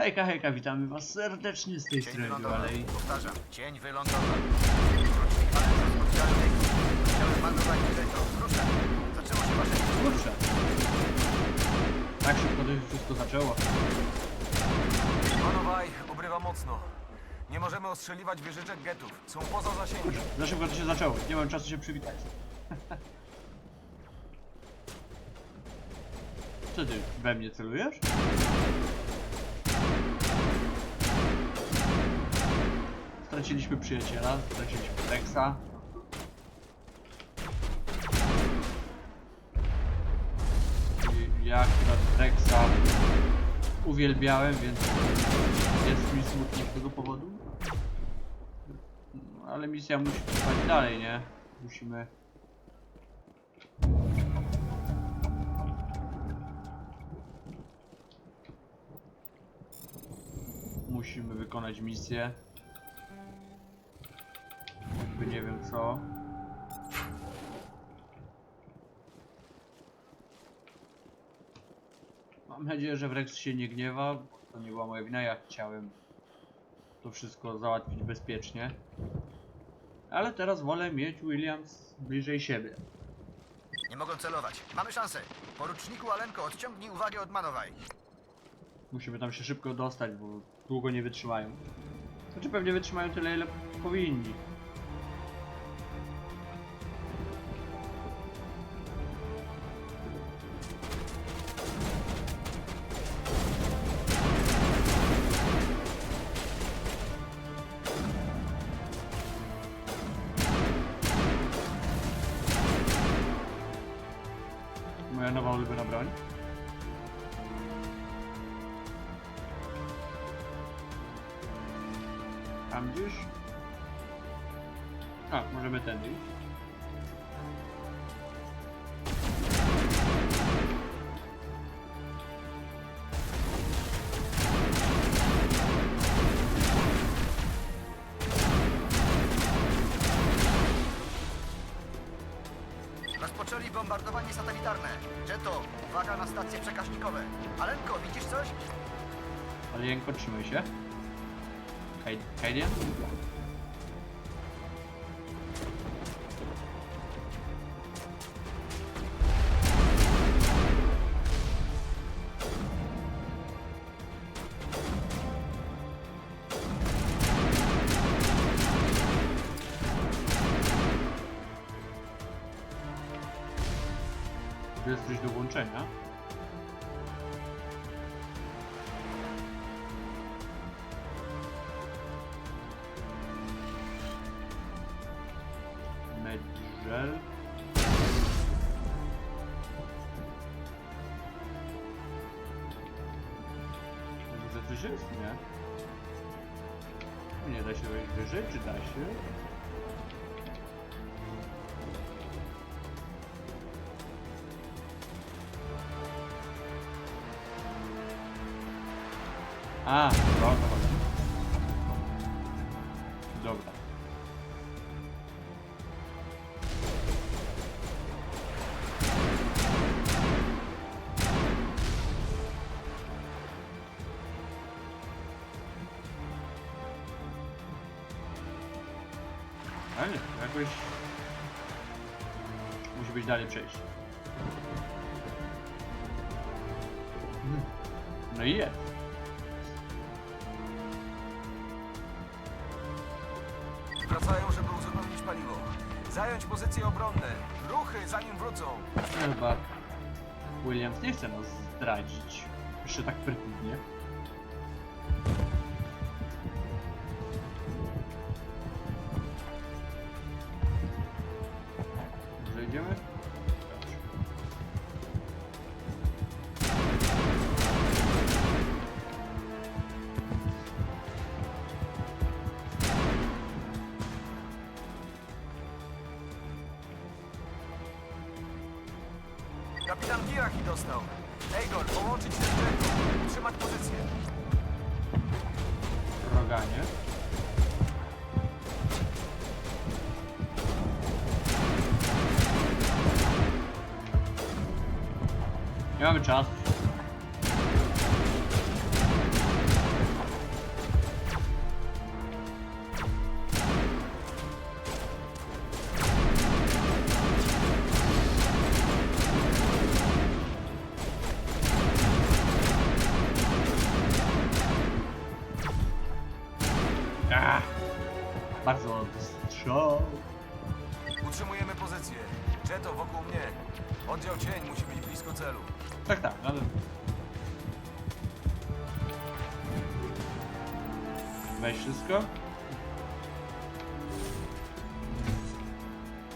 Hejka, hejka, witamy was serdecznie z tej Cień strony wylądował. Dualej. Powtarzam, cień wylądował. Chciałem panu dać to. Proszę. Zaczęło się wasze... Kurczę. Tak szybko to się wszystko zaczęło. Manowaj obrywa mocno. Nie możemy ostrzeliwać wieżyczek getów. Są poza zasięgiem. Kurczę, za szybko to się zaczęło. Nie mam czasu się przywitać. Co ty, we mnie celujesz? Straciliśmy przyjaciela, straciliśmy Rexa. I ja akurat Rexa uwielbiałem, więc jest mi smutnie z tego powodu. No, ale misja musi trwać dalej, nie? Musimy... Musimy wykonać misję. Nie wiem co. Mam nadzieję, że Rex się nie gniewa, bo to nie była moja wina, ja chciałem to wszystko załatwić bezpiecznie. Ale teraz wolę mieć Williams bliżej siebie. Nie mogą celować. Mamy szansę. Poruczniku Alenko, odciągnij uwagę od Manowaj. Musimy tam się szybko dostać, bo długo nie wytrzymają. Znaczy pewnie wytrzymają tyle, ile powinni. Broń. Tam gdzieś? A, możemy tędy iść. Rozpoczęli bombardowanie satelitarne. Jeto, uwaga na stacje przekaźnikowe. Alenko, widzisz coś? Alienko, trzymaj się. Kaj-? Coś nie? Nie da się wejść wyżej, czy da się? Dalej przejść. Hmm. No i jest. Wracają, żeby uzupełnić paliwo. Zająć pozycje obronne. Ruchy, zanim wrócą. Chyba Williams nie chce nas zdradzić. Jeszcze tak perfidnie. Nie mamy czasu.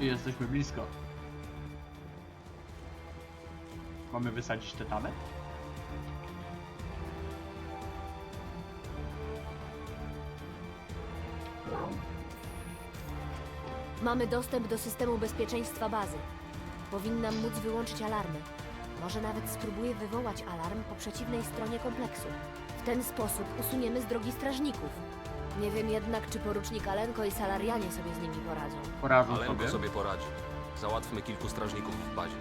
I jesteśmy blisko. Mamy wysadzić te tamy? Mamy dostęp do systemu bezpieczeństwa bazy. Powinnam móc wyłączyć alarmy. Może nawet spróbuję wywołać alarm po przeciwnej stronie kompleksu. W ten sposób usuniemy z drogi strażników. Nie wiem jednak, czy porucznik Alenko i Salarianie sobie z nimi poradzą. Poradzą Alenko sobie. sobie poradzi. Załatwmy kilku strażników w bazie.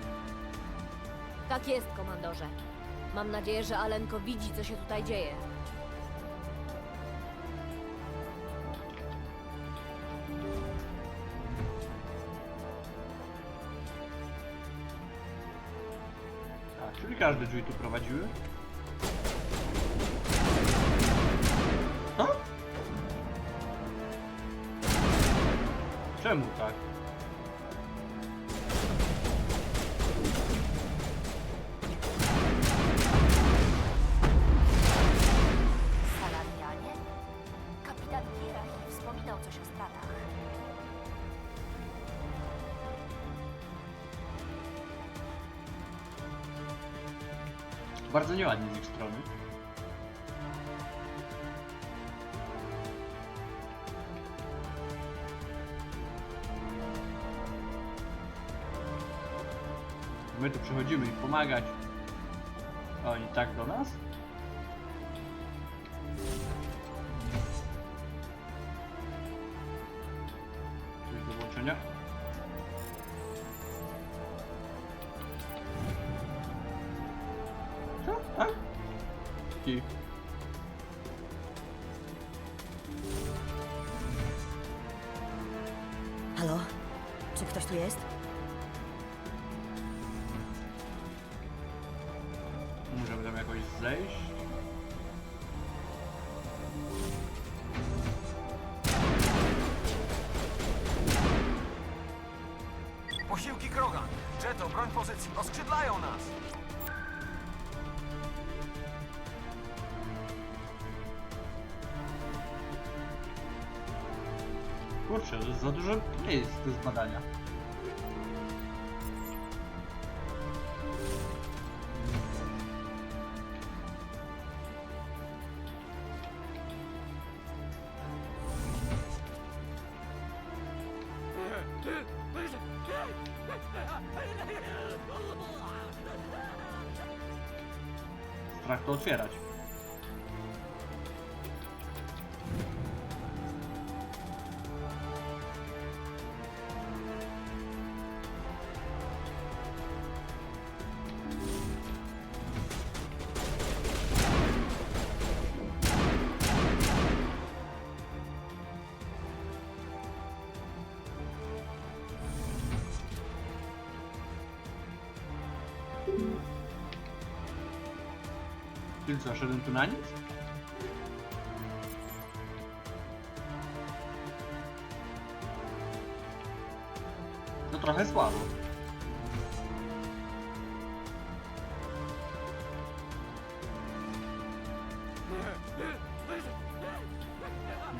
Tak jest, komandorze. Mam nadzieję, że Alenko widzi, co się tutaj dzieje. Tak, czyli każde drzwi tu prowadziły. Co? Czemu tak? Salarianie? Kapitan Kirahi wspominał coś o stratach. Bardzo nieładnie z ich pomagać. Oni tak do nas? Kurczę, za dużo miejsc do zbadania. Czyli co, szedłem tu na nic? To trochę słabo.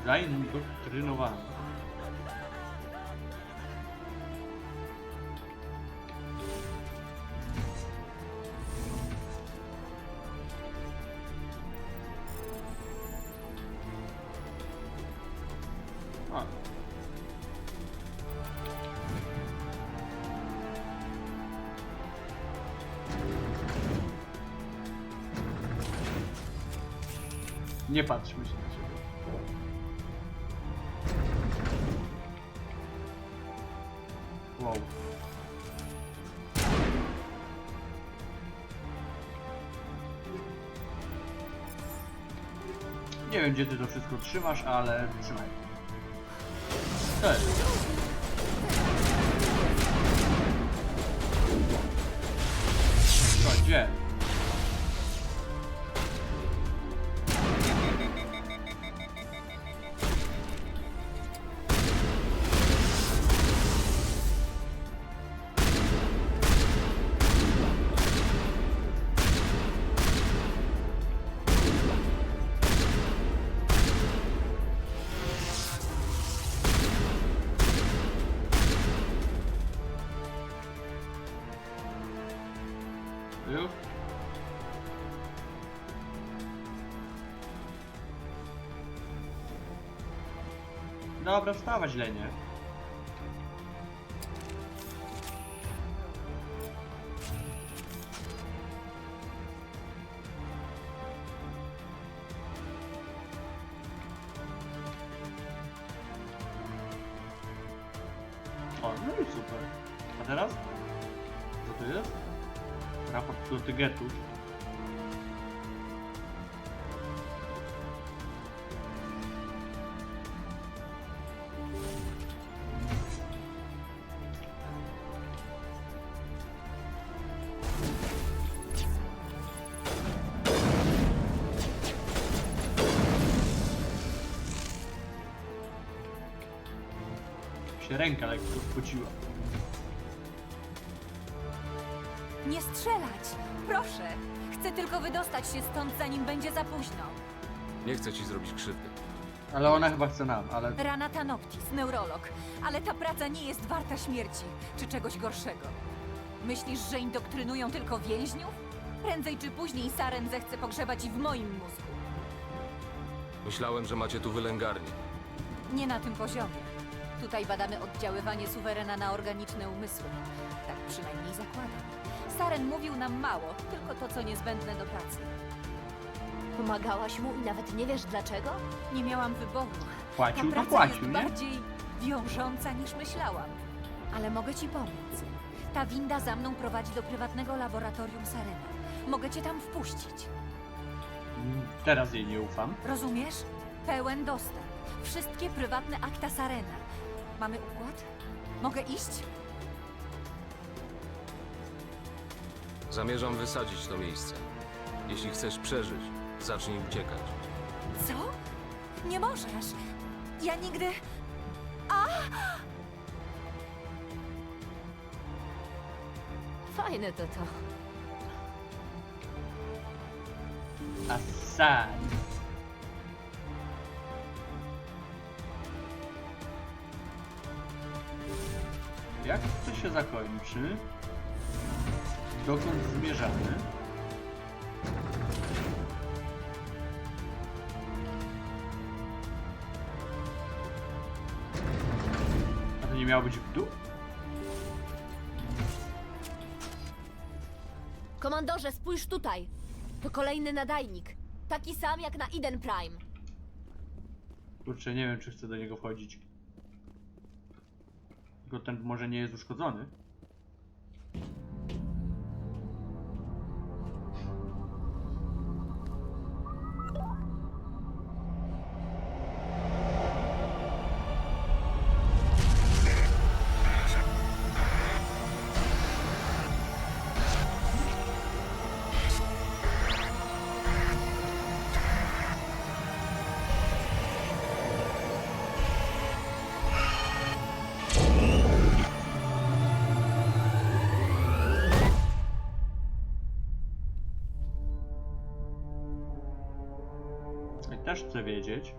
Zaindoktrynowany. A. Nie patrzmy się na siebie. Wow. Nie wiem gdzie ty to wszystko trzymasz, ale trzymaj. To jest. Gdzie? Dobra, wstawać źle, nie? O, no i super. A teraz? Co to jest? Raport do Tygetu. Się ręka lekko spociła. Nie strzelać! Proszę! Chcę tylko wydostać się stąd, zanim będzie za późno. Nie chcę ci zrobić krzywdy. Ale ona chyba chce nam, ale Rana Tanoptis, neurolog. Ale ta praca nie jest warta śmierci, czy czegoś gorszego. Myślisz, że indoktrynują tylko więźniów? Prędzej czy później Saren zechce pogrzebać i w moim mózgu. Myślałem, że macie tu wylęgarnię. Nie na tym poziomie. Tutaj badamy oddziaływanie suwerena na organiczne umysły. Tak przynajmniej zakładam. Saren mówił nam mało, tylko to, co niezbędne do pracy. Pomagałaś mu i nawet nie wiesz dlaczego? Nie miałam wyboru. płacił, Ta to praca płacił, jest nie? bardziej wiążąca niż myślałam. Ale mogę ci pomóc. Ta winda za mną prowadzi do prywatnego laboratorium Sarena. Mogę cię tam wpuścić. Mm, Teraz jej nie ufam. Rozumiesz? Pełen dostęp. Wszystkie prywatne akta Sarena. Mamy układ? Mogę iść? Zamierzam wysadzić to miejsce. Jeśli chcesz przeżyć, zacznij uciekać. Co? Nie możesz. Ja nigdy... Fajne to to. Asad. Się zakończy? Dokąd zmierzamy? A to nie miało być w dół? Komandorze, spójrz tutaj. To kolejny nadajnik. Taki sam jak na Eden Prime. Kurczę, nie wiem, czy chcę do niego wchodzić. Tylko ten może nie jest uszkodzony. Wiedzieć.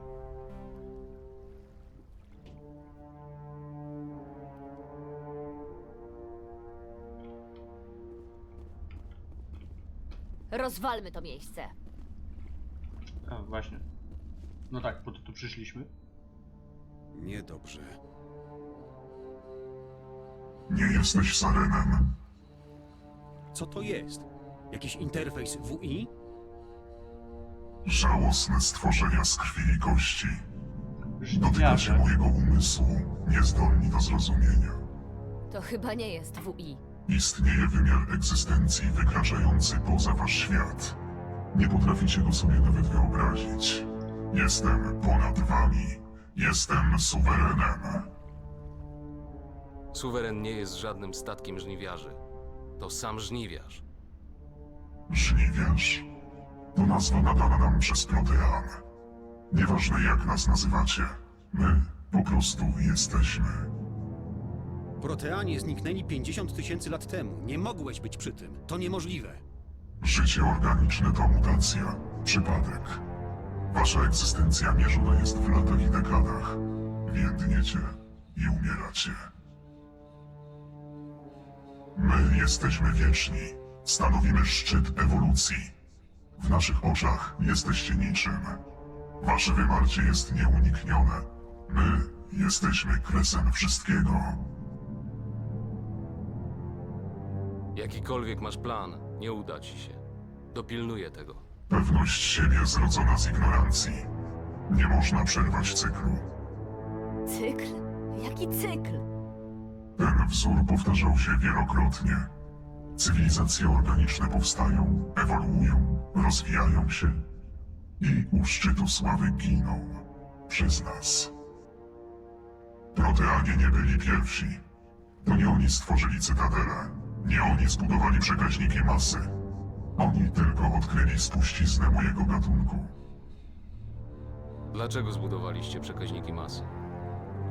Rozwalmy to miejsce. A, właśnie. No tak, po to tu przyszliśmy. Niedobrze. Nie jesteś Sarenem. Co to jest? Jakiś interfejs WI? Żałosne stworzenia z krwi i kości. Dotykacie Żniwiarze. mojego umysłu, niezdolni do zrozumienia. To chyba nie jest WI. Istnieje wymiar egzystencji wykraczający poza wasz świat. Nie potraficie go sobie nawet wyobrazić. Jestem ponad wami. Jestem suwerenem. Suweren nie jest żadnym statkiem żniwiarzy. To sam żniwiarz. Żniwiarz. To nazwa nadana nam przez Protean. Nieważne jak nas nazywacie, my po prostu jesteśmy. Proteanie zniknęli 50 tysięcy lat temu. Nie mogłeś być przy tym. To niemożliwe. Życie organiczne to mutacja, przypadek. Wasza egzystencja mierzona jest w latach i dekadach. Więdniecie i umieracie. My jesteśmy wieczni. Stanowimy szczyt ewolucji. W naszych oczach jesteście niczym. Wasze wymarcie jest nieuniknione. My Jesteśmy kresem wszystkiego. Jakikolwiek masz plan, nie uda ci się. Dopilnuję tego. Pewność siebie zrodzona z ignorancji. Nie można przerwać cyklu. Cykl? Jaki cykl? Ten wzór powtarzał się wielokrotnie. Cywilizacje organiczne powstają, ewoluują, rozwijają się i u szczytu sławy giną przez nas. Proteanie nie byli pierwsi. To nie oni stworzyli cytadelę. Nie oni zbudowali przekaźniki masy. Oni tylko odkryli spuściznę mojego gatunku. Dlaczego zbudowaliście przekaźniki masy?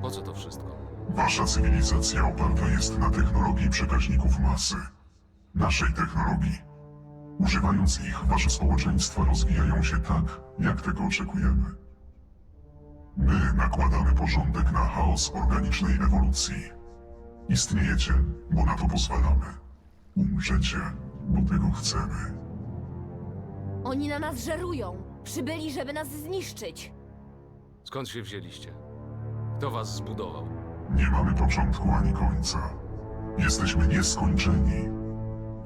Po co to wszystko? Wasza cywilizacja oparta jest na technologii przekaźników masy. Naszej technologii. Używając ich, wasze społeczeństwa rozwijają się tak, jak tego oczekujemy. My nakładamy porządek na chaos organicznej ewolucji. Istniejecie, bo na to pozwalamy. Umrzecie, bo tego chcemy. Oni na nas żerują. Przybyli, żeby nas zniszczyć. Skąd się wzięliście? Kto was zbudował? Nie mamy początku ani końca. Jesteśmy nieskończeni.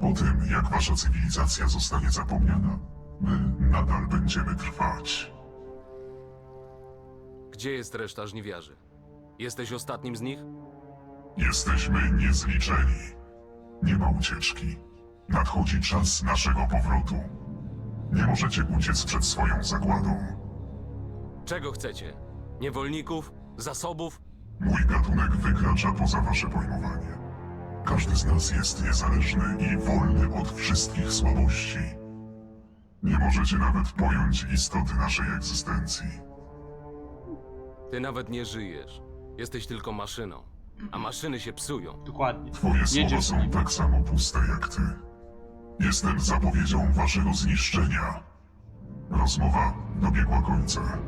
Po tym, jak wasza cywilizacja zostanie zapomniana, my nadal będziemy trwać. Gdzie jest reszta żniwiarzy? Jesteś ostatnim z nich? Jesteśmy niezliczeni. Nie ma ucieczki. Nadchodzi czas naszego powrotu. Nie możecie uciec przed swoją zagładą. Czego chcecie? Niewolników? Zasobów? Mój gatunek wykracza poza wasze pojmowanie. Każdy z nas jest niezależny i wolny od wszystkich słabości. Nie możecie nawet pojąć istoty naszej egzystencji. Ty nawet nie żyjesz. Jesteś tylko maszyną. A maszyny się psują. Dokładnie. Twoje Jedziesz słowa z są nim. tak samo puste jak ty. Jestem zapowiedzią waszego zniszczenia. Rozmowa dobiegła końca.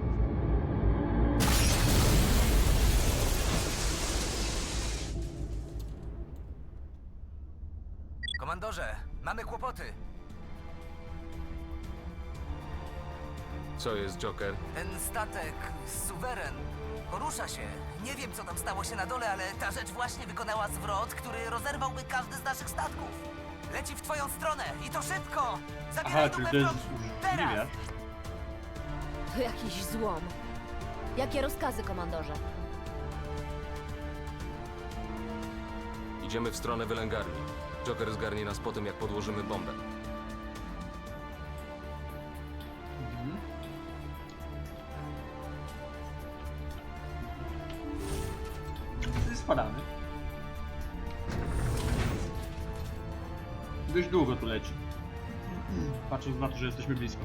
Komandorze, mamy kłopoty. Co jest Joker? Ten statek, suweren, porusza się. Nie wiem, co tam stało się na dole, ale ta rzecz właśnie wykonała zwrot, który rozerwałby każdy z naszych statków. Leci w twoją stronę i to szybko! Zabieraj Aha, czyli dupę to jest prąd! Teraz! To jakiś złom. Jakie rozkazy, komandorze? Idziemy w stronę wylęgarni. Joker zgarnie nas po tym, jak podłożymy bombę. Spadamy. Dość długo tu leci. Patrząc na to, że jesteśmy blisko.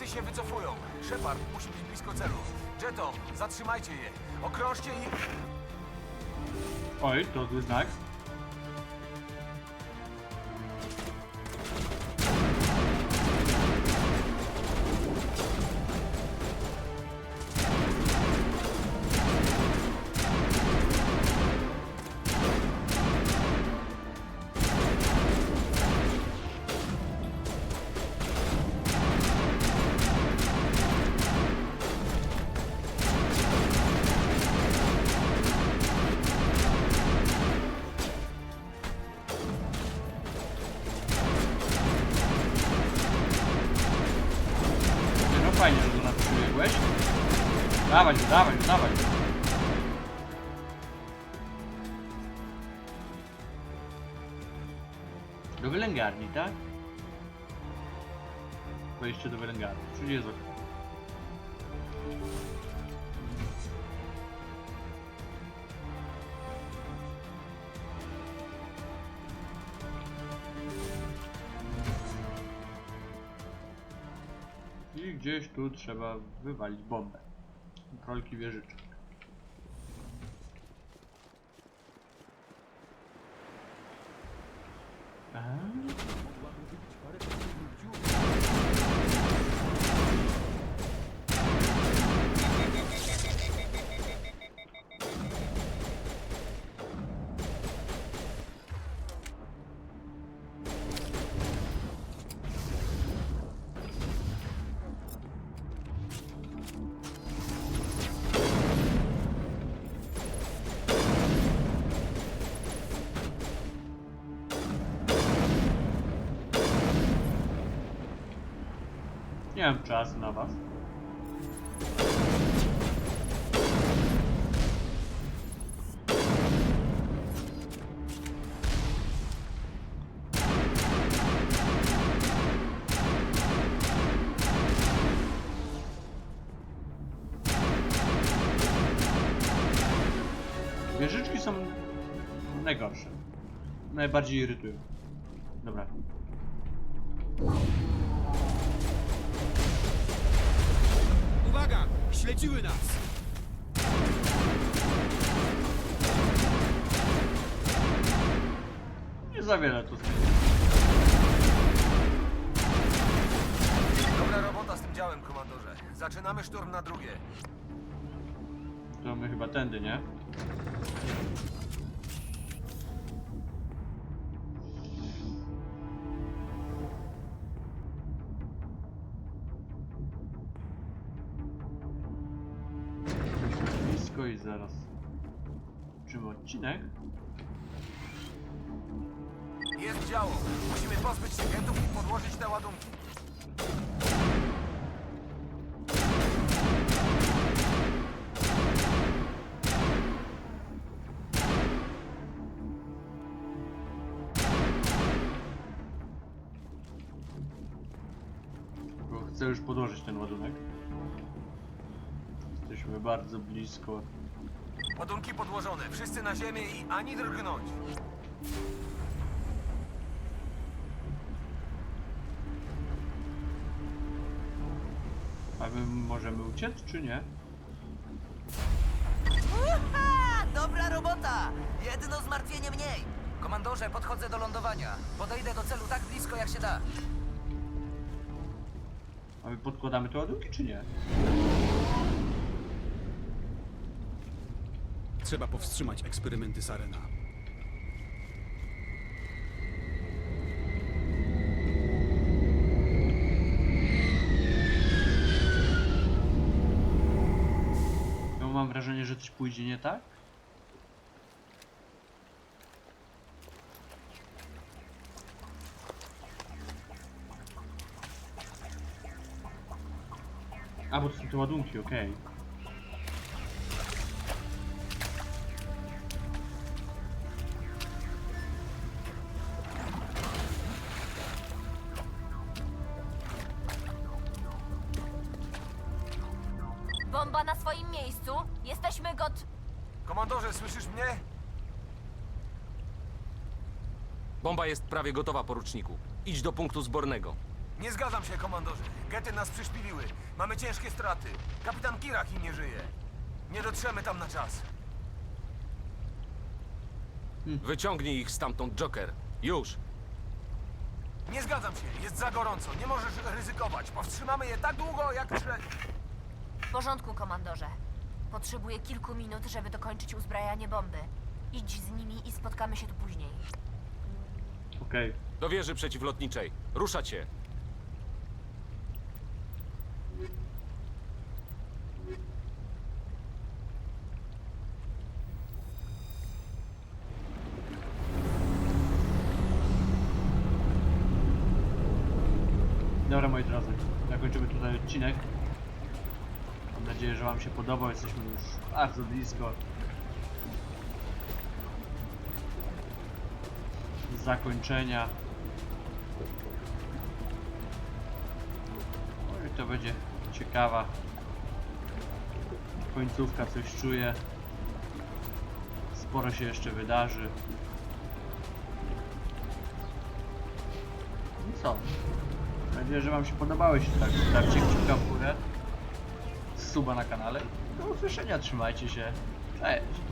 Gety się wycofują. Shepard musi być blisko celu. Jeto, zatrzymajcie je. Okrążcie ich. Oj, to zły znak. Fajnie, że do nas. Dawaj, dawaj, dawaj. Do wylęgarni, tak? Wejście do wylęgarni, czyli jest ok. Gdzieś tu trzeba wywalić bombę. Kontrolki wieżyczek. Aha. Nie mam czasu na was. Wieżyczki są najgorsze. Najbardziej irytują. Dobra. Uwaga! Śledziły nas! Nie za wiele zmieni. Dobra robota z tym działem, komandorze. Zaczynamy szturm na drugie. To my chyba tędy, nie? Zaraz. Czym odcinek? Jest działo. Musimy pozbyć się gentów i podłożyć te ładunki. Bo chcę już podłożyć ten ładunek. Jesteśmy bardzo blisko. Ładunki podłożone. Wszyscy na ziemię i ani drgnąć. A my możemy uciec, czy nie? Uha! Dobra robota! Jedno zmartwienie mniej. Komandorze, podchodzę do lądowania. Podejdę do celu tak blisko, jak się da. A my podkładamy te ładunki, czy nie? Trzeba powstrzymać eksperymenty Sarena. Ja mam wrażenie, że coś pójdzie nie tak. A, bo to są te ładunki, okej. Bomba na swoim miejscu. Jesteśmy got... Komandorze, słyszysz mnie? Bomba jest prawie gotowa, poruczniku. Idź do punktu zbornego. Nie zgadzam się, komandorze. Gety nas przyszpiliły. Mamy ciężkie straty. Kapitan Kirach nie żyje. Nie dotrzemy tam na czas. Wyciągnij ich stamtąd, Joker. Już! Nie zgadzam się. Jest za gorąco. Nie możesz ryzykować. Powstrzymamy je tak długo, jak trze... W porządku, komandorze. Potrzebuję kilku minut, żeby dokończyć uzbrajanie bomby. Idź z nimi i spotkamy się tu później. Okej. Do wieży przeciwlotniczej. Ruszać się. Dobra moi drodzy, zakończymy tutaj odcinek. Nadzieję, że wam się podobał. Jesteśmy już bardzo blisko zakończenia. No i to będzie ciekawa końcówka, coś czuję. Sporo się jeszcze wydarzy. I co? Mam nadzieję, że Wam się podobało. Jeśli tak, stawcie kciuka w. Suba na kanale. Do usłyszenia, trzymajcie się. Cześć!